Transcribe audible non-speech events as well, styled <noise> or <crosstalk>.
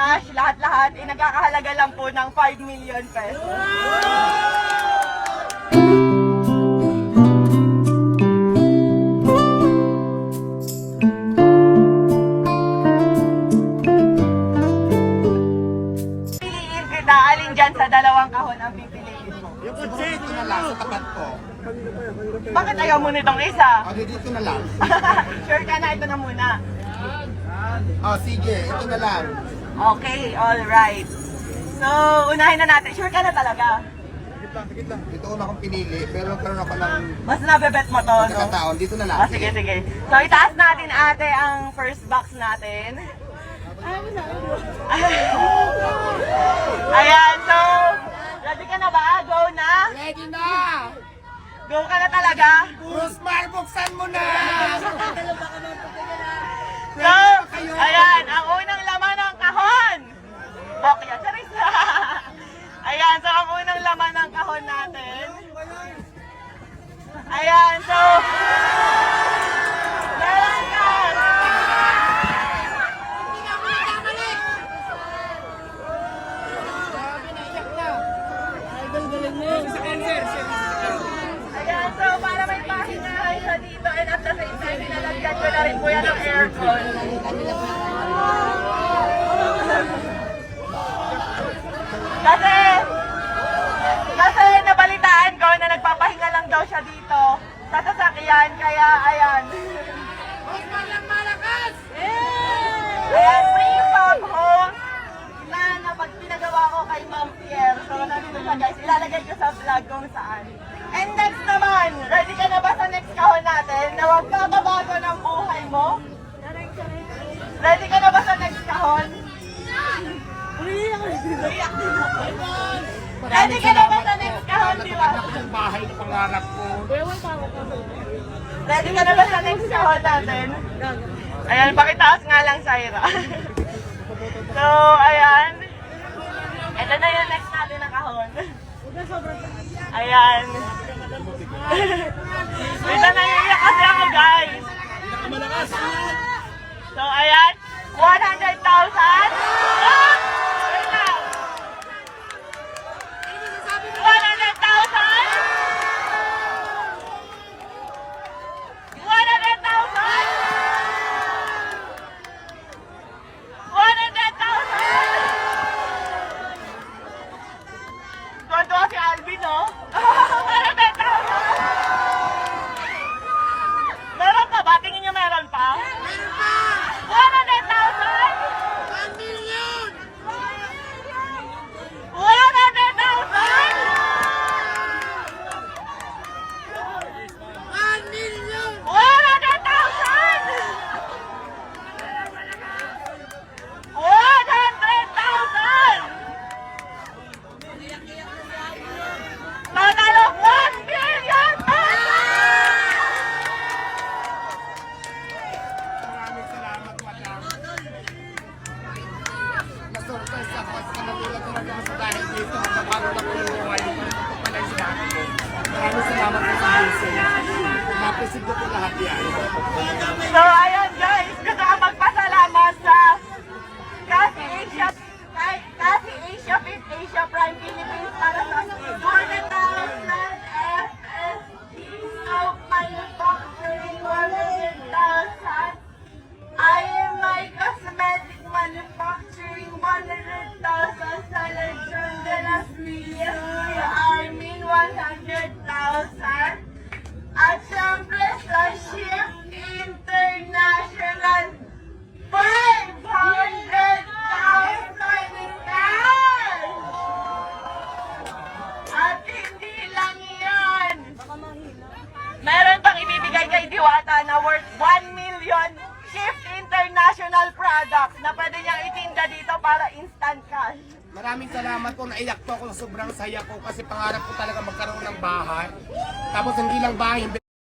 cash, lahat-lahat, ay nagkakahalaga lang po ng 5 million pesos. Piliin kita, alin dyan sa dalawang kahon ang pipiliin mo. Yung kotse, ito na lang sa tapat ko. Bakit ayaw mo nitong isa? O, di dito na lang. <laughs> sure ka na, ito na muna. O, sige, ito na lang. Okay, alright. So, unahin na natin. Sure ka na talaga? Ito una kong pinili, pero karoon ako ng Mas nabebet mo to, no? pagkakataon. Dito na lang. Ah, sige, sige. So, itaas natin ate ang first box natin. Ayan, so, ready ka na ba? Go na? Ready na! Go ka na talaga? Rosmar, buksan mo na! So, ayan, ang unang laman ng kahon. Bokya, charis. ayan, so ang unang laman ng kahon natin. Ayan, so, meron ka. Ayan, so para may pahingahan siya dito and at the same time, nilalagyan ko na rin po yan ng aircon. Kasi, kasi nabalitaan ko na nagpapahinga lang daw siya dito sa sasakyan, kaya ayan. Ayan, free from home na, na pag pinagawa ko kay Ma'am Pierre. So, nandito siya guys. Ilalagay ko sa vlog kung saan. And next naman, ready ka na ba sa next kahon natin na huwag babago ng buhay mo? Ready ka na ba sa next kahon? Ready ka na ba sa next kahon, di ba? Ang bahay na pangarap ko. Ready ka na ba sa next kahon natin? Ayan, pakitaas nga lang, Syra. <laughs> so, ayan. Ito na yung next natin na kahon. Ayan. Ito na iiyak kasi ako, ako nagulat talaga ako sa dahil dito. Paano na po yung buhay ko. Ito pala yung sinabi ko. Maraming salamat po sa po lahat yan. Products na pwede niyang itinda dito para instant cash. Maraming salamat po. Naiyak po ako. Sobrang saya ko kasi pangarap ko talaga magkaroon ng bahay. Tapos hindi lang bahay,